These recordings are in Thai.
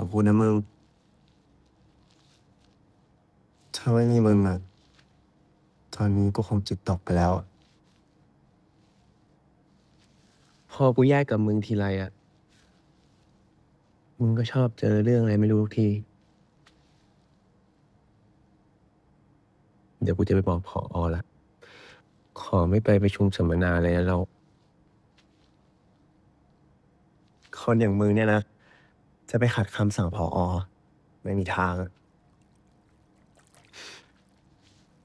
อบคุณนะมึง ถ้าไม่มีมึงอะตอนนี้ก็คงจิตตกไปแล้วอะพอกูแยกกับมึงทีไรอะมึงก็ชอบเจอเรื่องอะไรไม่รู้ทุกที เดี๋ยวกูจะไปบอกพออละ ขอไม่ไปประชุมสัมมนาเลยนะเรา คนอย่างมึงเนี่ยนะ จะไปขัดคำสั่งพออ ไม่มีทาง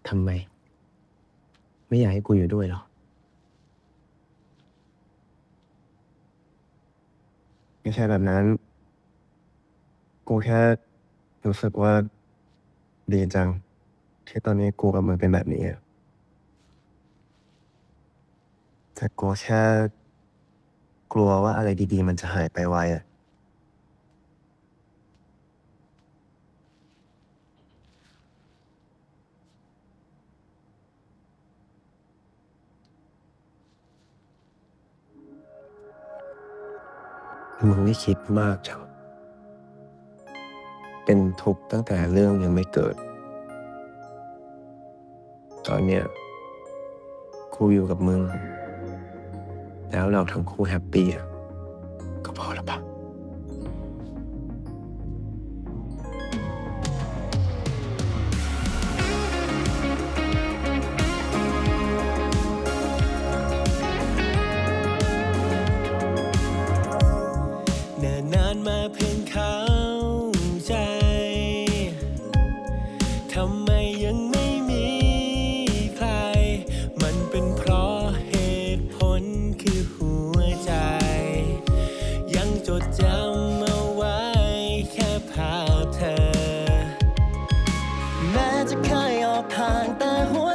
ทำไม ไม่อยากให้กูอยู่ด้วยเหรอ ไม่ใช่แบบนั้น กูแค่รู้สึกว่าดีจัง ที่ตอนนี้กูกับมึงเป็นแบบนี้อะแต่กูแค่กลัวว่าอะไรดีๆ มันจะหายไปไวอะ มึงไม่คิดมากจัง เป็นทุกข์ตั้งแต่เรื่องยังไม่เกิด ตอนเนี้ยกูอยู่กับมึง แล้วเราทั้งคู่แฮปปี้อะ ทำไมยังไม่มีใคร มันเป็นเพราะเหตุผลคือหัวใจ ยังจดจำเาไว้แค่ภาพเธอ แม้จะเคยออกผ่านแต่หัว